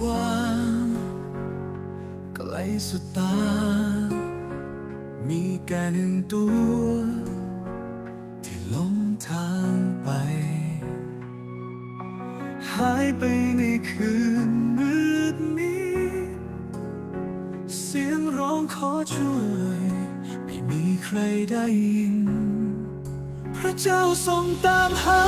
กว้างไกลสุดตา มีแค่หนึ่งตัว ที่ล้มทางไป หายไปในคืนมืดนี้ เสียงร้องขอช่วย ไม่มีใครได้ยิน พระเจ้าทรงตามหา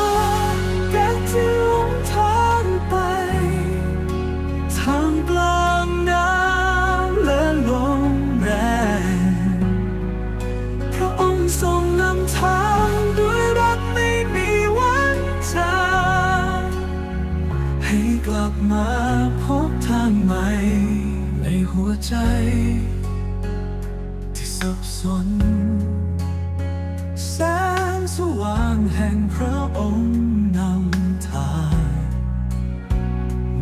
ให้กลับมาพบทางใหม่ ในหัวใจ ที่สับสน แสงสว่างแห่งพระองค์นำทาง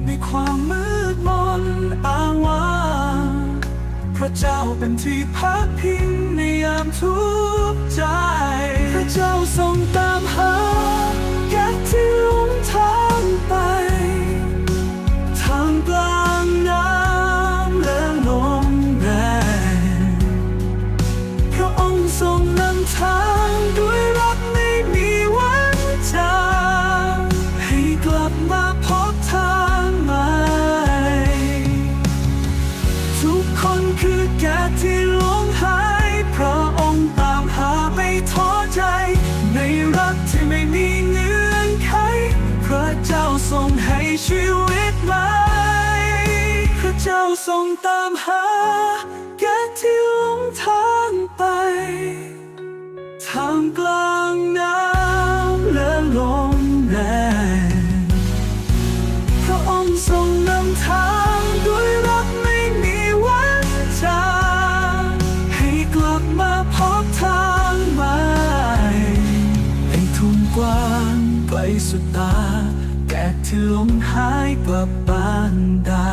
ในความมืดมนอ้างว้างพระเจ้าเป็นที่พักพิงในยามทุกข์ใจ พระเจ้าทรงตามหา ทุกคนคือแก่ที่หลงหายพระองค์ตามหาไม่ท้อใจ ในรักที่ไม่มีเงื่อนไข พระเจ้าทรงให้ชีวิตใหม่พระเจ้าทรงตามหาแก มาพบทางใหม่ให้ทุ่งกว้างไกลสุดตา แก่ที่หลงหายกลับบ้านได้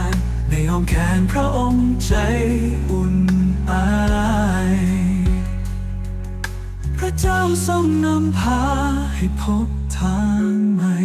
ในอ้อมแขนพระองค์ใจอุ่นอายพระเจ้าทรงนำพาให้พบทางใหม่